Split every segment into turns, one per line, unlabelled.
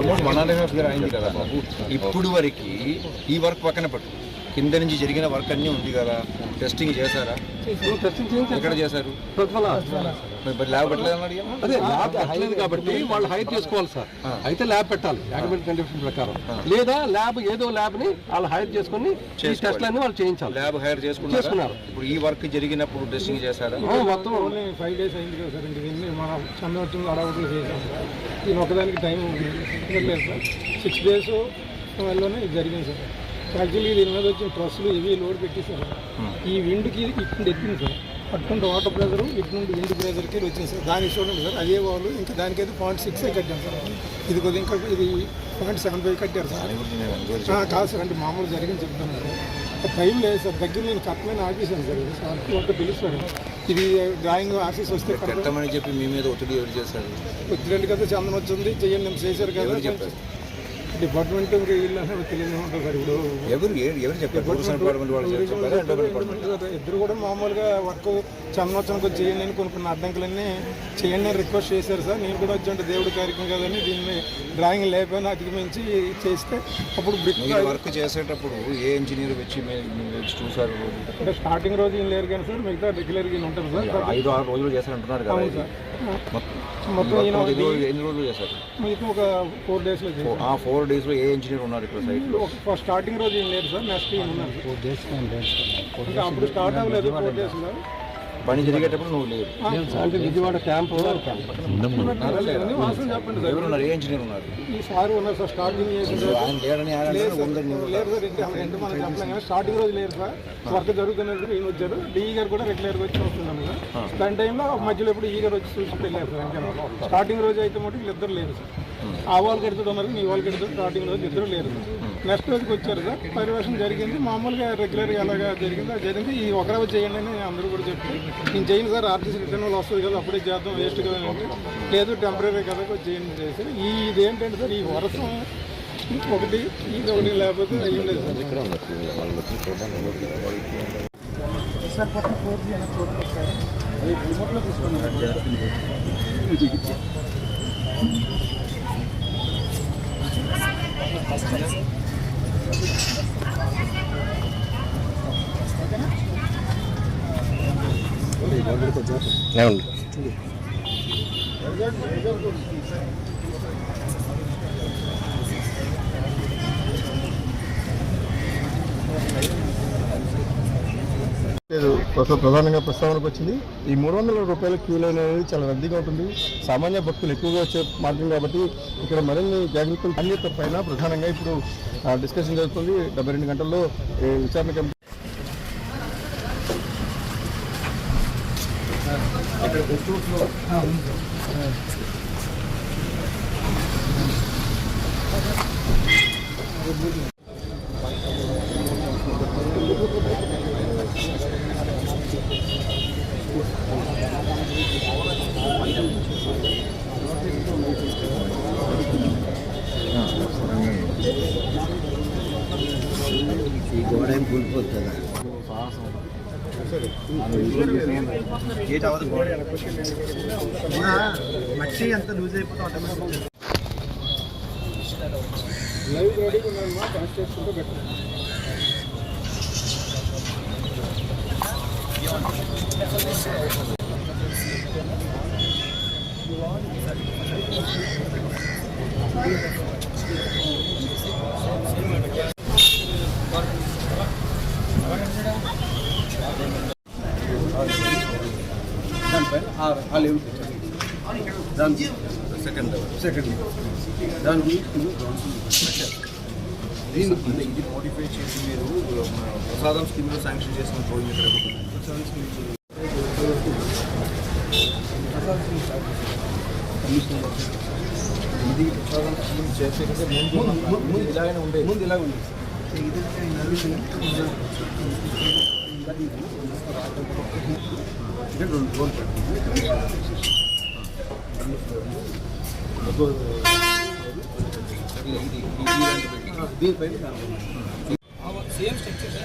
Almost one and half year అయింది కదా బాబు. ఇప్పుడు వరకు ఈ వర్క్ పక్కన పెట్టు. కింద నుంచి జరిగిన వర్క్ అన్నీ ఉంది కదా. టెస్టింగ్ చేశారా? ఎక్కడ చేశారు? ల్యాబ్
పెట్టలేదు కాబట్టి వాళ్ళు హైర్ చేసుకోవాలి సార్. అయితే ల్యాబ్ పెట్టాలి అకాడమిక్ కండిషన్ ప్రకారం. లేదా ల్యాబ్ ఏదో ల్యాబ్ని వాళ్ళు హైర్ చేసుకొని ఈ టెస్ట్ అన్ని వాళ్ళు చేయించాలి.
ల్యాబ్ హైర్ చేసుకున్నారు. ఇప్పుడు ఈ వర్క్ జరిగినప్పుడు టెస్టింగ్ చేశారా?
మొత్తం.
ఓన్లీ ఫైవ్ డేస్ అయింది కదా సార్. ఇంక మన చంద్రవచ్చింది అడవులు దీని ఒకదానికి టైం సిక్స్ డేస్ ఇది జరిగింది సార్. యాక్చువల్లీ దీని మీద వచ్చిన ట్రస్సులు ఇవి లోడ్ పెట్టేశారు ఈ విండ్కి ఇక్కడ ఎత్తింది సార్. అటువంటి వాటర్ ప్రెజర్ ఇటు నుండి విండ్ ప్రెజర్కి వచ్చింది సార్. దానికి చూడండి సార్ అదే వాళ్ళు ఇంకా దానికైతే పాయింట్ సిక్స్ కట్టాం సార్. ఇది కొద్దిగా ఇంకా ఇది పాయింట్ సెవెన్ ఫైవ్ కట్టారు సార్. కాదు సార్ అంటే మామూలు జరిగింది చెప్తాను సార్. టైం లేదు సార్. దగ్గర నేను కట్టమని ఆఫీసాను సార్. సార్ ఒక పిలుస్తాడు ఇది డ్రాయింగ్ ఆఫీస్ వస్తే కరెక్ట్
పెట్టమని చెప్పి మీ మీద ఒత్తిడి ఎవరు చేశారు?
వచ్చినట్టు కదా చందనం వచ్చింది చెయ్యండి నేను చేశారు కదా.
చెప్పారు?
డిపార్ట్మెంట్ ఇంకా వీళ్ళు అసలు తెలియదు సార్ ఇప్పుడు.
ఎవరు ఎవరు చెప్పారు? టూరిజం డిపార్ట్మెంట్ వాళ్ళు చెప్పారా?
ఇద్దరు కూడా మామూలుగా వర్క్ చందనోత్సవం కొంచెం చేయండి అని కొన్ని కొన్ని అడ్డంకులన్నీ చేయండి రిక్వెస్ట్ చేశారు సార్. నేను కూడా వచ్చి దేవుడి కార్యక్రమం కదని దీన్ని డ్రాయింగ్ లేకపోయినా అధిగమించి చేస్తే అప్పుడు
వర్క్ చేసేటప్పుడు ఏ ఇంజనీర్ వచ్చి చూసారు?
అంటే స్టార్టింగ్ రోజు ఏం లేరు కానీ సార్ మిగతా రెగ్యులర్గా ఉంటుంది సార్.
ఐదు ఆరు రోజులు చేశారంటున్నారు కదా. మొత్తం
మొత్తం
ఎన్ని రోజులు చేశారు
మిగతా ఒక ఫోర్ డేస్లో చేశారు
ఆ ఫోర్ డేస్లో ఏ ఇంజనీర్ ఉన్నారు ఇక్కడ సైట్లో?
ఒక స్టార్టింగ్ రోజు ఏం లేదు సార్ నెక్స్ట్ ఈయన ఉన్నారు? ఫోర్ డేస్ అప్పుడు స్టార్ట్ అవ్వలేదు ఫోర్ డేస్లో
పని జరిగేటప్పుడు నువ్వు లేవు.
అంటే విజయవాడ క్యాంప్.
ఎవరు ఉన్నారు ఏ ఇంజనీర్ ఉన్నారు?
ఈ సార్ ఉన్నారు సార్ స్టార్టింగ్
ఆయన లేడని
లేదు సార్. స్టార్టింగ్ రోజు లేరు సార్. వర్క్ జరుగుతున్నది ఈయన వచ్చారు. డిఈ గారు కూడా రెగ్యులర్గా వచ్చి వస్తున్నాను సార్. దాని టైంలో మధ్యలో ఎప్పుడు ఈ గారు వచ్చి చూసి వెళ్ళారు సార్ ఇంకా స్టార్టింగ్ రోజు అయితే మటుకు వీళ్ళిద్దరు లేరు సార్. ఆ వాళ్ళు కడుతుంది ఉన్నారు మీ వాళ్ళు కడుతుంది స్టార్టింగ్ రోజు ఇద్దరు లేరు సార్. నెక్స్ట్ రోజుకి వచ్చారు సార్. పరివేషం జరిగింది. మామూలుగా రెగ్యులర్గా ఎలాగా జరిగింది అది జరిగింది ఈ ఒక రోజు చేయండి అని అందరూ కూడా చెప్పి నేను చేయను సార్ ఆర్టీసీ రిటర్న్ వాళ్ళు వస్తుంది కదా అప్పుడే చేద్దాం వేస్ట్ కదా లేదు టెంపరీ కదా చేయండి చేసి ఈ ఇదేంటంటే సార్ ఈ వర్షం ఒకటి ఇది ఒకటి లేకపోతే అయ్యి ఉండేది సార్. ఫోర్ జీ సార్ అది రిమోట్లో తీసుకున్నాను
Não. లేదు ప్రధానంగా ప్రస్తావనకు వచ్చింది. ఈ మూడు వందల రూపాయల క్యూ లైన్ అనేది చాలా రద్దీగా ఉంటుంది. సామాన్య భక్తులు ఎక్కువగా వచ్చే మార్గం కాబట్టి ఇక్కడ మరిన్ని జాగ్రత్తలు అన్నిటి పైన ప్రధానంగా ఇప్పుడు డిస్కషన్ జరుగుతుంది. డెబ్బై రెండు గంటల్లో విచారణ కమిటీ
మట్టి అంత లూజ్ అయిపోతే ఆటోమేటిక్
లైవ్ రెడీగా ఉన్నాను కనెక్ట్ చేసుకుంటే బెటర్
దాని
సెకండ్
సెకండ్ దాని గురించి
దీని ఇది మోడిఫై చేసి మీరు ప్రసాదం స్కీమ్లో శాంక్షన్ చేసిన ప్రాజెక్ట్ ఎక్కడ ఇది ప్రసాదం స్కీమ్ చేసే కంటే ముందు ముందు ఇలాగనే ఉండేది
ముందు ఇలా ఉంది
అంటే రెండు రోజులు పట్టింది కమిషన్ ఆఫీసెస్
దీనిపైన సేమ్ స్ట్రక్చర్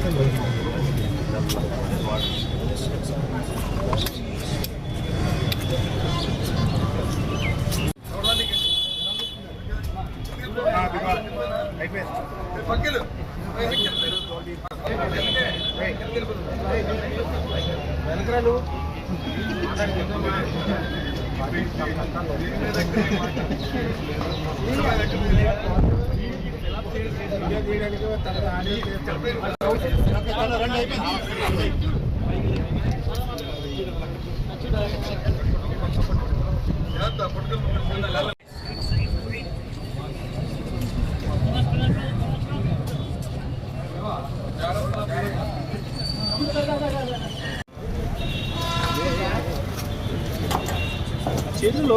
Thank you.
వెనకరాలు చేతుల్లో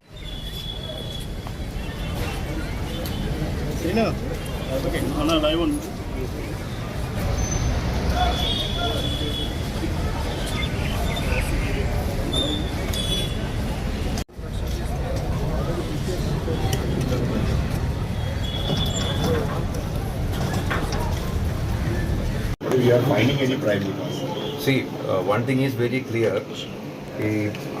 We are finding any private See,
uh, one thing is very clear. ఈ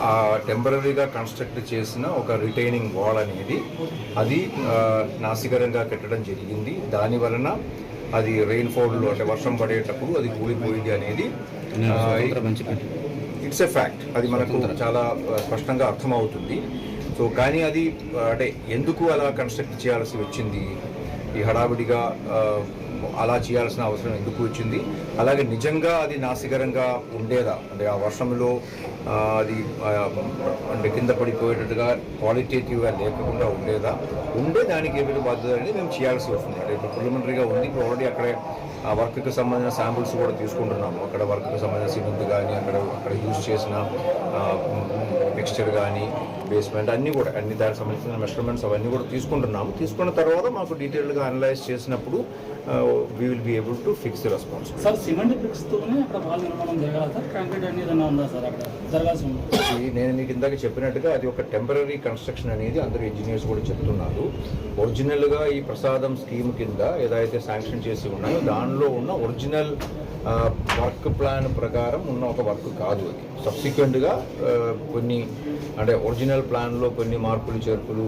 ఆ టెంపరీగా కన్స్ట్రక్ట్ చేసిన ఒక రిటైనింగ్ వాల్ అనేది అది నాసికరంగా కట్టడం జరిగింది. దాని వలన అది రెయిన్ ఫోల్ అంటే వర్షం పడేటప్పుడు అది కూలిపోయింది అనేది ఇట్స్ ఎ ఫ్యాక్ట్ అది మనకు చాలా స్పష్టంగా అర్థమవుతుంది. సో కానీ అది అంటే ఎందుకు అలా కన్స్ట్రక్ట్ చేయాల్సి వచ్చింది? ఈ హడావిడిగా అలా చేయాల్సిన అవసరం ఎందుకు వచ్చింది? అలాగే నిజంగా అది నాసికరంగా ఉండేదా? అంటే ఆ వర్షంలో అది అంటే కింద పడిపోయేటట్టుగా క్వాలిటేటివ్గా లేకుండా ఉండేదా? ఉండే దానికి ఏమైనా బాధ్యత అనేది మేము చేయాల్సి వస్తుంది. అంటే ఇప్పుడు ప్రిలిమినరీగా ఉంది. ఇప్పుడు ఆల్రెడీ అక్కడే ఆ వర్క్కి సంబంధించిన శాంపుల్స్ కూడా తీసుకుంటున్నాము. అక్కడ వర్క్కి సంబంధించిన సిమెంట్ కానీ అక్కడ అక్కడ యూజ్ చేసిన మిక్స్చర్ కానీ బేస్మెంట్ అన్నీ కూడా అన్ని దానికి సంబంధించిన మెషర్మెంట్స్ అవన్నీ కూడా తీసుకుంటున్నాము. తీసుకున్న తర్వాత మాకు డీటెయిల్గా అనలైజ్ చేసినప్పుడు we will be able to fix the response
sir cement bricks తోనే అక్కడ వాల్ నిర్మాణం జరగాల సార్? కాంక్రీట్ అనేది ఏదైనా ఉందా సార్ అక్కడ? జరగాల్సి ఉంది?
నేను మీకు ఇందాక చెప్పినట్టుగా అది ఒక టెంపరీ కన్స్ట్రక్షన్ అనేది అందరూ ఇంజనీర్స్ కూడా చెప్తున్నారు. ఒరిజినల్గా ఈ ప్రసాదం స్కీమ్ కింద ఏదైతే శాంక్షన్ చేసి ఉన్నాయో దానిలో ఉన్న ఒరిజినల్ వర్క్ ప్లాన్ ప్రకారం ఉన్న ఒక వర్క్ కాదు అది. సబ్సిక్వెంట్గా కొన్ని అంటే ఒరిజినల్ ప్లాన్లో కొన్ని మార్పులు చేర్పులు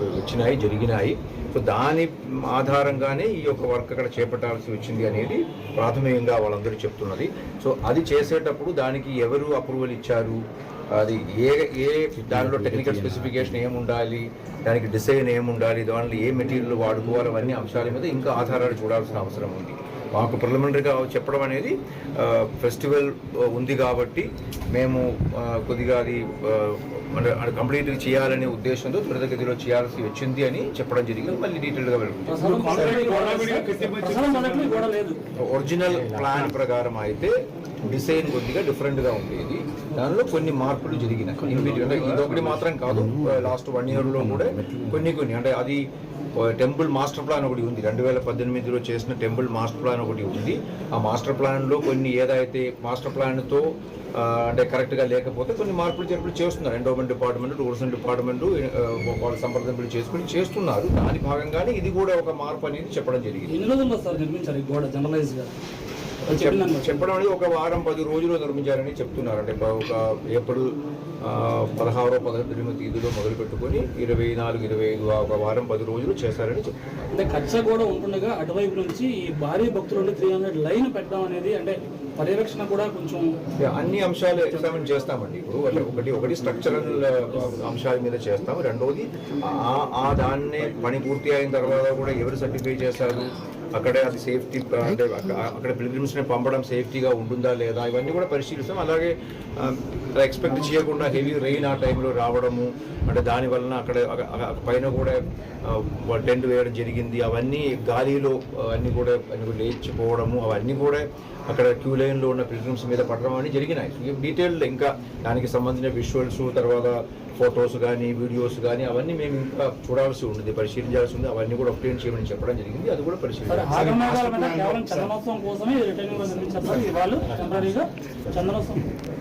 వచ్చినాయి జరిగినాయి. సో దాని ఆధారంగానే ఈ యొక్క వర్క్ అక్కడ చేపట్టాల్సి వచ్చింది అనేది ప్రాథమికంగా వాళ్ళందరూ చెప్తున్నది. సో అది చేసేటప్పుడు దానికి ఎవరు అప్రూవల్ ఇచ్చారు? అది ఏ ఏ దానిలో టెక్నికల్ స్పెసిఫికేషన్ ఏముండాలి? దానికి డిజైన్ ఏముండాలి? దానిలో ఏ మెటీరియల్ వాడుకోవాలి? అవన్నీ అంశాల మీద ఇంకా ఆధారాలు చూడాల్సిన అవసరం ఉంది. మాకు ప్రిలిమినరీగా చెప్పడం అనేది ఫెస్టివల్ ఉంది కాబట్టి మేము కొద్దిగా అది కంప్లీట్గా చేయాలనే ఉద్దేశంతో త్వరితగతిలో చేయాల్సి వచ్చింది అని చెప్పడం జరిగింది. మళ్ళీ డీటెయిల్గా వెళ్తుంది ఒరిజినల్ ప్లాన్ ప్రకారం అయితే డిజైన్ కొద్దిగా డిఫరెంట్గా ఉండేది. దానిలో కొన్ని మార్పులు జరిగినాయి. In between. అంటే ఇదొకటి మాత్రం కాదు. లాస్ట్ వన్ ఇయర్లో కూడా కొన్ని కొన్ని. అంటే అది టెంపుల్ మాస్టర్ ప్లాన్ ఒకటి ఉంది. రెండు వేల పద్దెనిమిదిలో చేసిన టెంపుల్ మాస్టర్ ప్లాన్ ఒకటి ఉంది. ఆ మాస్టర్ ప్లాన్లో కొన్ని ఏదైతే మాస్టర్ ప్లాన్తో అంటే కరెక్ట్గా లేకపోతే కొన్ని మార్పులు చేర్పులు చేస్తున్నారు. ఎండోమెంట్ డిపార్ట్మెంట్ టూరిజం డిపార్ట్మెంట్ వాళ్ళ సంప్రదింపులు చేసుకుని చేస్తున్నారు. దాని భాగంగానే ఇది కూడా ఒక మార్పు అనేది చెప్పడం జరిగింది.
ఎన్ని రోజుల్లో సార్ నిర్మించారు గోడ
జనరలైజ్గా. చెప్పడం అనేది ఒక వారం పది రోజులు నిర్మించారని చెప్తున్నారు అంటే ఒక ఏప్రిల్ ఆ, పదహారో పదహైదు తేదీలో మొదలు పెట్టుకొని ఇరవై నాలుగు ఇరవై ఐదు ఒక వారం పది రోజులు చేశారని చెప్తున్నారు.
అంటే కచ్చ కూడా ఉంటుండగా అటువైపు నుంచి ఈ భారీ భక్తులు త్రీ హండ్రెడ్ లైన్ పెట్టడం అనేది అంటే పర్యవేక్షణ కూడా కొంచెం
అన్ని అంశాలు ఎగ్జామిన్ చేస్తామండి ఇప్పుడు. ఒకటి ఒకటి స్ట్రక్చరల్ అంశాల మీద చేస్తాం రెండవది ఆ ఆ దాన్ని పని పూర్తి అయిన తర్వాత కూడా ఎవరు సర్టిఫై చేశారు? అక్కడే అది సేఫ్టీ అంటే అక్క- అక్కడ పిలిగ్రిమ్స్ని పంపడం సేఫ్టీగా ఉంటుందా లేదా? ఇవన్నీ కూడా పరిశీలిస్తాం. అలాగే ఎక్స్పెక్ట్ చేయకుండా హెవీ రెయిన్ ఆ టైంలో రావడము అంటే దాని వలన అక్కడ అక్క- అక్క- పైన కూడా టెంట్ వేయడం జరిగింది. అవన్నీ గాలిలో ఆ, అన్నీ కూడా లేచిపోవడము అవన్నీ కూడా అక్కడ క్యూ లైన్లో ఉన్న పిల్గ్రిమ్స్ మీద పడడం అన్నీ జరిగినాయి. డీటెయిల్డ్ ఇంకా దానికి సంబంధించిన విజువల్స్ తర్వాత ఫొటోస్ కానీ వీడియోస్ కానీ అవన్నీ మేము ఇంకా చూడాల్సి ఉంది పరిశీలించాల్సి ఉంది అవన్నీ కూడా అప్డేట్ చేయమని చెప్పడం జరిగింది. అది కూడా
కేవలం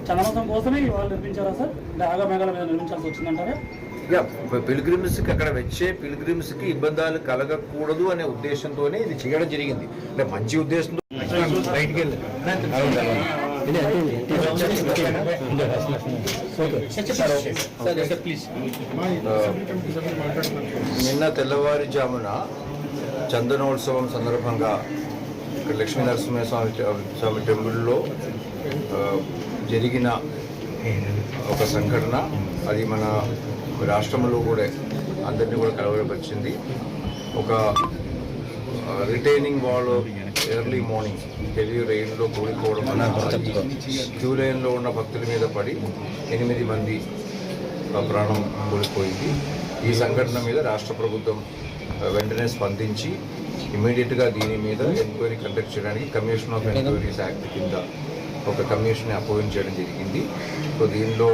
చందనోత్సవం కోసమే నిర్మించారు సార్? ఆగమేఘాల మీద నిర్మించాల్సి వచ్చిందంటారా?
యా పిల్గ్రిమ్స్కి అక్కడ వచ్చే పిల్గ్రిమ్స్కి ఇబ్బందులు కలగకూడదు అనే ఉద్దేశంతోనే ఇది చేయడం జరిగింది. అంటే మంచి ఉద్దేశంతో బయటికి వెళ్ళి నిన్న తెల్లవారుజామున చందనోత్సవం సందర్భంగా ఇక్కడ లక్ష్మీ నరసింహస్వామి స్వామి టెంపుల్లో జరిగిన ఒక సంఘటన. అది మన రాష్ట్రంలో కూడా అందరినీ కూడా కలవరపరిచింది. ఒక retaining wall early morning heavy రెయిన్లో కూలిపోవడం క్యూ లైన్లో ఉన్న భక్తుల మీద పడి ఎనిమిది మంది ప్రాణం కోల్పోయింది. ఈ సంఘటన మీద రాష్ట్ర ప్రభుత్వం వెంటనే స్పందించి ఇమీడియట్గా దీని మీద ఎంక్వైరీ కండక్ట్ చేయడానికి కమిషన్ ఆఫ్ ఎంక్వైరీస్ యాక్ట్ కింద ఒక కమిషన్ అపాయింట్ చేయడం జరిగింది. సో దీనిలో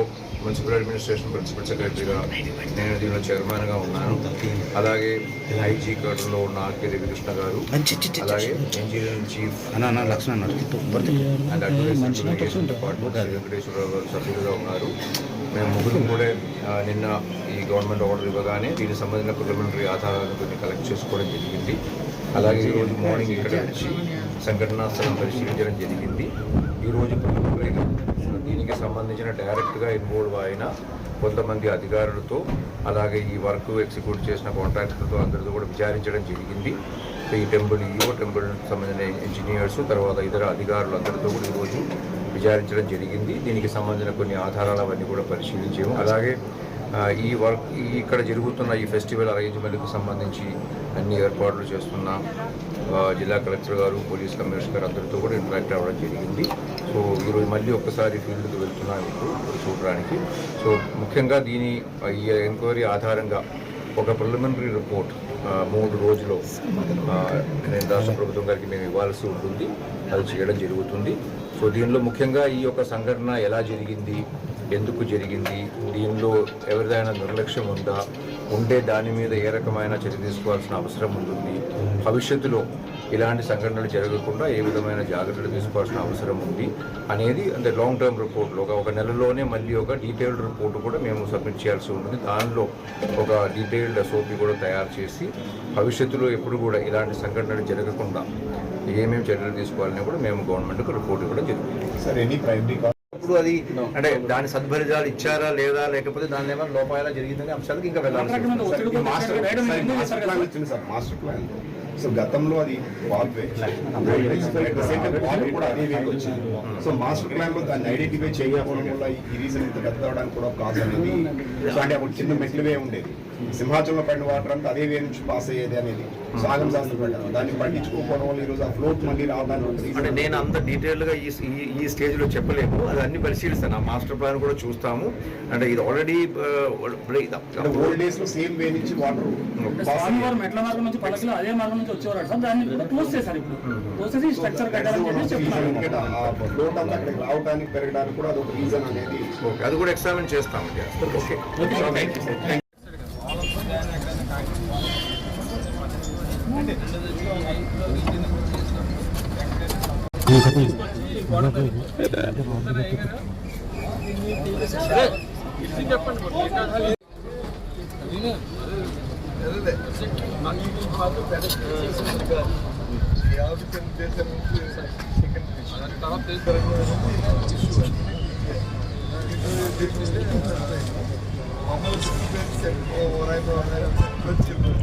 మున్సిపల్ అడ్మినిస్ట్రేషన్ ప్రిన్సిపల్ సెక్రటరీగా నేను దీనిలో చైర్మన్గా ఉన్నాను. అలాగే ఐజీ గఢంలో ఉన్న ఆర్కే రవికృష్ణ గారు అలాగే engineering chief and administration department Venkateswararao garu సభ్యులుగా ఉన్నారు. మేము ముగ్గురు కూడా నిన్న ఈ గవర్నమెంట్ ఆర్డర్ ఇవ్వగానే దీనికి సంబంధించిన ప్రిలిమినరీ ఆధారాలను కొన్ని కలెక్ట్ చేసుకోవడం జరిగింది. అలాగే ఈరోజు మార్నింగ్ ఇక్కడ వచ్చి సంఘటనా స్థలం పరిశీలించడం జరిగింది. ఈరోజు దీనికి సంబంధించిన డైరెక్ట్గా ఇన్వాల్వ్ అయిన కొంతమంది అధికారులతో అలాగే ఈ వర్క్ ఎగ్జిక్యూట్ చేసిన కాంట్రాక్టర్తో అందరితో కూడా విచారించడం జరిగింది. ఈ టెంపుల్ ఈఓ టెంపుల్ సంబంధించిన ఇంజనీర్స్ తర్వాత ఇతర అధికారులు అందరితో కూడా ఈరోజు విచారించడం జరిగింది. దీనికి సంబంధించిన కొన్ని ఆధారాలు అవన్నీ కూడా పరిశీలించాము. అలాగే ఈ వర్క్ ఈ ఇక్కడ జరుగుతున్న ఈ ఫెస్టివల్ అరేంజ్మెంట్కి సంబంధించి అన్ని ఏర్పాట్లు చేస్తున్న జిల్లా కలెక్టర్ గారు పోలీస్ కమిషనర్ అందరితో కూడా ఇంటరాక్ట్ అవ్వడం జరిగింది. సో ఈరోజు మళ్ళీ ఒక్కసారి ఫీల్డ్కి వెళ్తున్నాను ఇప్పుడు చూడడానికి. సో ముఖ్యంగా దీని ఈ ఎంక్వైరీ ఆధారంగా ఒక ప్రిలిమినరీ రిపోర్ట్ మూడు రోజులు నేను రాష్ట్ర ప్రభుత్వం గారికి మేము ఇవ్వాల్సి ఉంటుంది. అది చేయడం జరుగుతుంది. సో దీనిలో ముఖ్యంగా ఈ యొక్క సంఘటన ఎలా జరిగింది ఎందుకు జరిగింది దీనిలో ఎవరిదైనా నిర్లక్ష్యం ఉందా ఉండే దాని మీద ఏ రకమైన చర్య తీసుకోవాల్సిన అవసరం ఉంటుంది భవిష్యత్తులో ఇలాంటి సంఘటనలు జరగకుండా ఏ విధమైన జాగ్రత్తలు తీసుకోవాల్సిన అవసరం ఉంది అనేది అంటే లాంగ్ టర్మ్ రిపోర్ట్లో ఒక ఒక నెలలోనే మళ్ళీ ఒక డీటెయిల్డ్ రిపోర్ట్ కూడా మేము సబ్మిట్ చేయాల్సి ఉంటుంది. దానిలో ఒక డీటెయిల్డ్ ఎస్ఓపి కూడా తయారు చేసి భవిష్యత్తులో ఎప్పుడు కూడా ఇలాంటి సంఘటనలు జరగకుండా ఏమేమి చర్యలు తీసుకోవాలని కూడా మేము గవర్నమెంట్కి రిపోర్ట్ ఇవ్వడం
Sir, any primary cause?
ఇప్పుడు అది అంటే దాని సద్ఫలితాలు ఇచ్చారా లేదా లేకపోతే దాని ఏమైనా లోపాయలా జరిగిందనే అంశాలకు ఇంకా
ఈ మాస్టర్
కూడా
sir, plan sir master plan so గతంలో అది వాల్వే కూడా అదే వేకి వచ్చింది సో మాస్టర్ ప్లాన్లో దాన్ని ఐడెంటిఫై చేయకపోవడం వల్ల ఈ రీజన్ ఇంత పెద్ద అవడానికి కూడా కాజ్ అనేది అంటే అప్పుడు చిన్న మెట్లువే ఉండేది. సింహాచలంలో పడిన వాటర్ అంతా అదే వే నుంచి పాస్ అయ్యేది అనేది. సాగం శాస్త్రం ప్రకారం. దాన్ని పట్టించుకోకపోవడం వల్ల ఈ రోజు ఆ ఫ్లోట్ మళ్ళీ రావడానికి ఒక.
అంటే నేను అంత డీటెయిల్గా ఈ ఈ- ఈ స్టేజ్లో చెప్పలేము అది అన్ని పరిశీలిస్తాను. ఆ మాస్టర్ ప్లాన్ కూడా చూస్తాము. అంటే ఇది ఆల్రెడీ
ఓల్డ్ డేస్లో సేమ్ వే నుంచి వాటర్
స్వామివారు మెట్ల మార్గం నుంచి అదే మార్గం నుంచి వచ్చేవారు సార్ దాన్ని కూడా క్లోజ్ చేశారు ఇప్పుడు. క్లోజ్ చేసి స్ట్రక్చర్ కట్టారని చెప్పి చెప్తున్నారు
ఫ్లోట్ అంతా అక్కడికి రావడానికి పెరగడానికి కూడా అదొక రీజన్ అనేది.
ఓకే అది కూడా ఎక్సామిన్ చేస్తామండి okay Almost spent all right, all right,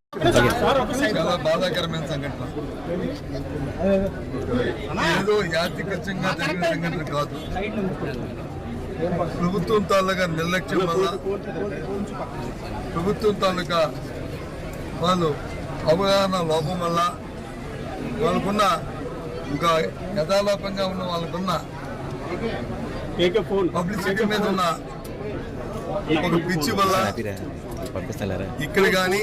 చాలా బాధాకరమైన సంఘటన. ఏదో యాత్రికత్వంగా జరిగిన సంఘటన కాదు. ప్రభుత్వం తాలూకా నిర్లక్ష్యం వల్ల ప్రభుత్వం తాలూకా వాళ్ళు అవగాహన లోపం వల్ల వాళ్ళకున్న ఒక యథాలోపంగా ఉన్న వాళ్ళకున్న పబ్లిసిటీ మీద ఉన్న ఒక పిచ్చి వల్ల
పంపిస్తారా
ఇక్కడ కానీ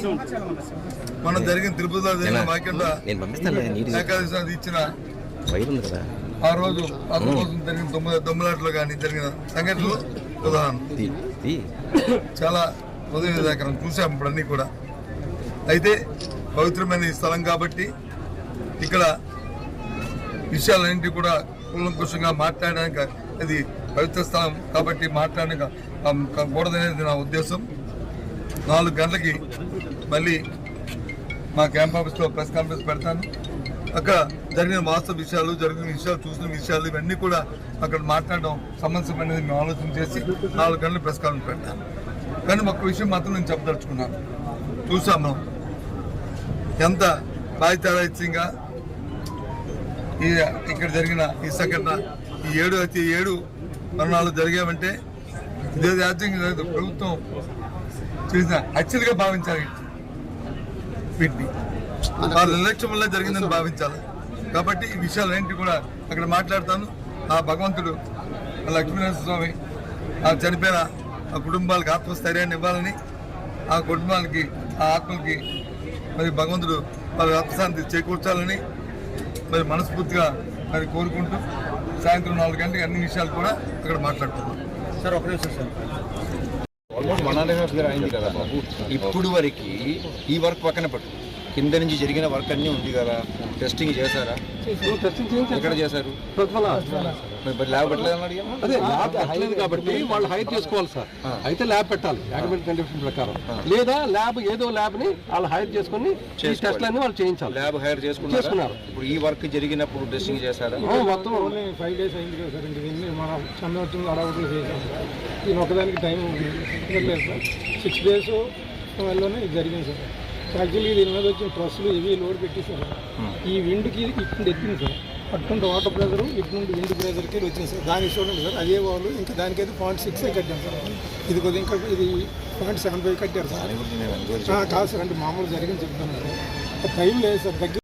మనం జరిగిన తిరుపతిలో జరిగిన వాక్యంలో
నేను పంపిస్తాను
ఇచ్చిన
వైర్ ఉంది కదా.
ఆ రోజు కోసం జరిగిన తొమ్మిది తొమ్మిదిలో కానీ జరిగిన సంఘటనలు ఉదాహరణ చాలా హృదయదాకరం చూసాం ఇప్పుడు అన్నీ కూడా. అయితే పవిత్రమైన ఈ స్థలం కాబట్టి ఇక్కడ విషయాలన్నింటి కూడా కూలంకుషంగా మాట్లాడడానికి అది పవిత్ర స్థలం కాబట్టి మాట్లాడడానికి కూడదనేది నా ఉద్దేశం. నాలుగు గంటలకి మళ్ళీ మా క్యాంప్ ఆఫీస్లో ప్రెస్ కాన్ఫరెన్స్ పెడతాను. అక్కడ జరిగిన వాస్తవ విషయాలు జరిగిన విషయాలు చూసిన విషయాలు ఇవన్నీ కూడా అక్కడ మాట్లాడడం సమస్యమైనది మేము ఆలోచన చేసి నాలుగు గంటలు ప్రెస్ కాన్ఫరెన్స్ పెడతాను. కానీ ఒక్క విషయం మాత్రం నేను చెప్పదలుచుకున్నాను. చూసాం మనం. ఎంత బాధ్యతారహిత్యంగా ఈ ఇక్కడ జరిగిన ఈ సంఘటన ఈ ఏడు అయితే ఏడు మరణాలు జరిగామంటే ఇదే రాజ్యాంగం లేదు. ప్రభుత్వం చేసిన హత్యలుగా భావించాలి. వీటిని. వారి నిర్లక్ష్యం వల్ల జరిగిందని భావించాలి. కాబట్టి ఈ విషయాలన్నింటి కూడా అక్కడ మాట్లాడతాను. ఆ భగవంతుడు ఆ లక్ష్మీనరసింహ స్వామి ఆ చనిపోయిన ఆ కుటుంబాలకు ఆత్మస్థైర్యాన్ని ఇవ్వాలని ఆ కుటుంబాలకి ఆ ఆత్మలకి మరి భగవంతుడు వారి ఆత్మశాంతి చేకూర్చాలని మరి మనస్ఫూర్తిగా మరి కోరుకుంటూ సాయంత్రం నాలుగు గంటలకు అన్ని విషయాలు కూడా అక్కడ మాట్లాడుతున్నాం
సార్ ఒక నిమిషం sir.
Almost one and half year అయింది కదా బాబు. ఇప్పుడు వరకు ఈ వర్క్ పక్కన పెట్టు. కింద నుంచి జరిగిన వర్క్ అన్నీ ఉంది కదా. టెస్టింగ్ చేశారా? ఎక్కడ చేశారు? ల్యాబ్
అదే ల్యాబ్ పెట్టలేదు కాబట్టి వాళ్ళు హైర్ చేసుకోవాలి సార్. అయితే ల్యాబ్ పెట్టాలి. యాక్మెంట్ కండిషన్ ప్రకారం. లేదా ల్యాబ్ ఏదో ల్యాబ్ని వాళ్ళు హైర్ చేసుకొని ఈ టెస్ట్లన్నీ వాళ్ళు చేయించాలి.
ల్యాబ్ హైర్ చేసుకున్నారా. ఇప్పుడు ఈ వర్క్ జరిగినప్పుడు టెస్టింగ్ చేశారా?
మొత్తం.
ఓన్లీ ఫైవ్ డేస్ అయింది కదా సార్ ఇంక దీన్ని మనం చంద్రవచ్చింది అడవులు చేసాం దీని ఒకదానికి టైం లేదు సార్. సిక్స్ డేస్ వల్లనే ఇది జరిగింది సార్. యాక్చువల్లీ దీని మీద వచ్చిన ట్రస్సులు ఇవి లోడ్ పెట్టేశారు ఈ విండ్కి ఇప్పుడు ఎక్కింది సార్. అటువంటి వాటర్ ప్రెజర్ ఇటు నుండి విండ్ ప్రెజర్కి వచ్చింది సార్. దానికి చూడండి సార్ అదే వాళ్ళు ఇంకా దానికైతే పాయింట్ సిక్స్ కట్టాం సార్. ఇది కొద్దిగా ఇంకా ఇది పాయింట్ సెవెన్ ఫైవ్ కట్టారు సార్. కాదు సార్ అంటే మామూలు జరిగింది చెప్తాను సార్. టైం లేదు సార్ దగ్గర